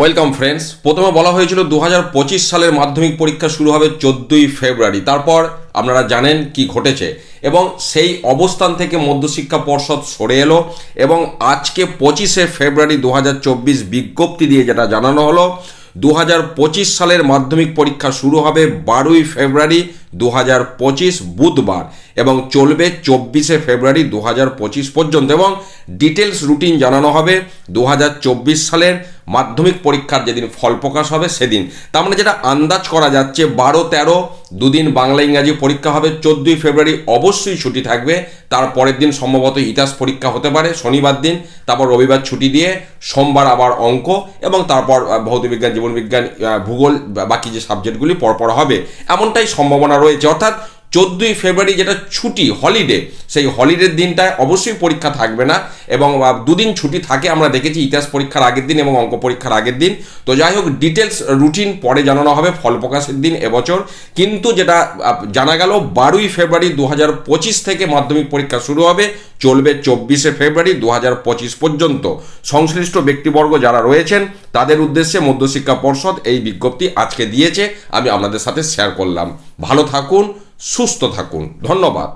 Welcome friends প্রথমে বলা হয়েছিল দু হাজার পঁচিশ সালের মাধ্যমিক পরীক্ষা শুরু হবে চোদ্দোই ফেব্রুয়ারি। তারপর আপনারা জানেন কি ঘটেছে। এবং সেই অবস্থান থেকে মধ্যশিক্ষা পর্ষদ সরে এলো এবং আজকে পঁচিশে ফেব্রুয়ারি দু হাজার চব্বিশ বিজ্ঞপ্তি দিয়ে যেটা জানানো হলো দু হাজার পঁচিশ সালের মাধ্যমিক পরীক্ষা শুরু হবে বারোই ফেব্রুয়ারি দু হাজার পঁচিশ বুধবার এবং চলবে চব্বিশে ফেব্রুয়ারি দু হাজার পঁচিশ পর্যন্ত। এবং ডিটেলস রুটিন জানানো হবে দু হাজার চব্বিশ সালের মাধ্যমিক পরীক্ষার যেদিন ফল প্রকাশ হবে সেদিন। তার মানে যেটা আন্দাজ করা যাচ্ছে, বারো, তেরো, দুদিন বাংলা ইংরাজি পরীক্ষা হবে, চোদ্দোই ফেব্রুয়ারি অবশ্যই ছুটি থাকবে। তার পরের দিন সম্ভবত ইতিহাস পরীক্ষা হতে পারে, শনিবার দিন, তারপর রবিবার ছুটি দিয়ে সোমবার আবার অঙ্ক এবং তারপর ভৌতবিজ্ঞান জীবনবিজ্ঞান ভূগোল বাকি যে সাবজেক্টগুলি পরপর হবে। এমনটাই সম্ভাবনা রয়েছে। অর্থাৎ চোদ্দোই ফেব্রুয়ারি যেটা ছুটি হলিডে সেই হলিডের দিনটায় অবশ্যই পরীক্ষা থাকবে না এবং দুদিন ছুটি থাকে, আমরা দেখেছি ইতিহাস পরীক্ষার আগের দিন এবং অঙ্ক পরীক্ষার আগের দিন। তো যাই হোক ডিটেলস রুটিন পরে জানানো হবে, ফল প্রকাশের দিন এবছর। কিন্তু যেটা জানা গেল, বারোই ফেব্রুয়ারি দু পঁচিশ থেকে মাধ্যমিক পরীক্ষা শুরু হবে, চলবে চব্বিশে ফেব্রুয়ারি দু পঁচিশ পর্যন্ত। সংশ্লিষ্ট ব্যক্তিবর্গ যারা রয়েছেন, তাদের উদ্দেশ্যে মধ্যশিক্ষা পর্ষদ এই বিজ্ঞপ্তি আজকে দিয়েছে, আমি আপনাদের সাথে শেয়ার করলাম। ভালো থাকুন সুস্থ থাকুন। ধন্যবাদ।